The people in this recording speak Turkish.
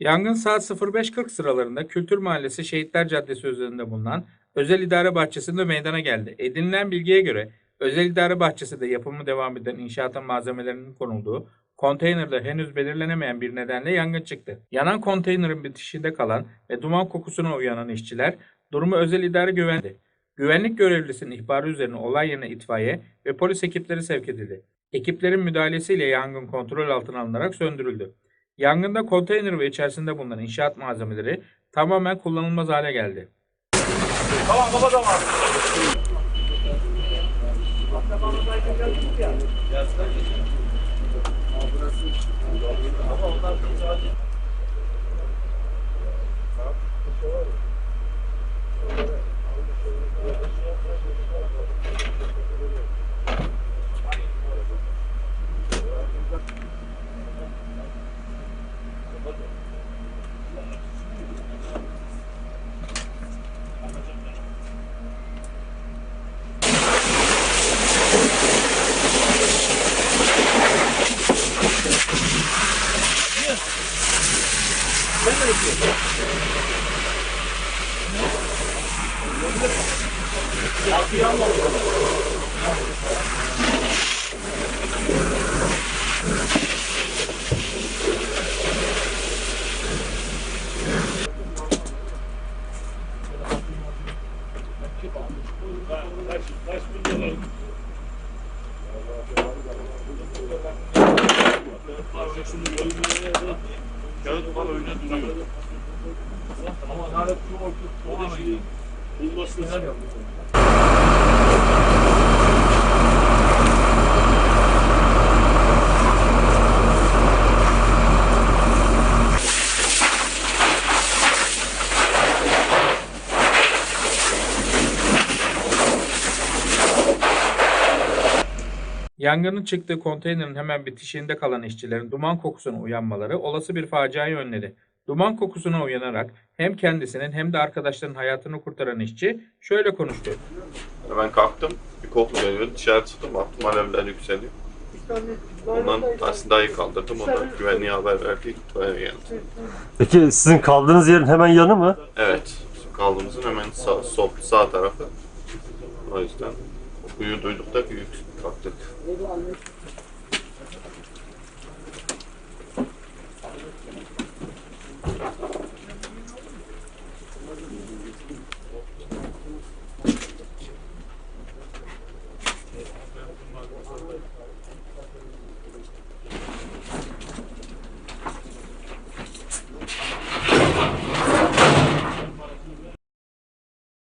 Yangın saat 05.40 sıralarında Kültür Mahallesi Şehitler Caddesi üzerinde bulunan Özel İdare Bahçesi'nde meydana geldi. Edinilen bilgiye göre Özel İdare Bahçesi'de yapımı devam eden inşaatın malzemelerinin konulduğu konteynerde henüz belirlenemeyen bir nedenle yangın çıktı. Yanan konteynerin bitişinde kalan ve duman kokusuna uyanan işçiler durumu Özel İdare güvendi. Güvenlik görevlisinin ihbarı üzerine olay yerine itfaiye ve polis ekipleri sevk edildi. Ekiplerin müdahalesiyle yangın kontrol altına alınarak söndürüldü. Yangında konteyner ve içerisinde bulunan inşaat malzemeleri tamamen kullanılmaz hale geldi. Sen de yapıyorsun. Altıyı alma o zaman. Kaç, kaç bin dolar? Parçasını koymaya da Kağıt var öyle duruyor. Ama lanet şu o şeyi bulmasını Yangının çıktığı konteynerin hemen bitişiğinde kalan işçilerin duman kokusuna uyanmaları olası bir faciayı önledi. Duman kokusuna uyanarak hem kendisinin hem de arkadaşlarının hayatını kurtaran işçi şöyle konuştu. Ben kalktım. Bir koku geliyordu. Dışarı çıktım. Baktım alevler yükseliyor. Ondan aslında dayı kaldırdım. Ondan güvenliğe haber verdik. İtfaiye geldi. Peki sizin kaldığınız yerin hemen yanı mı? Evet. Kaldığımızın hemen sağ, sol, sağ tarafı. O yüzden Kuyu duyduk da kuyu kalktık.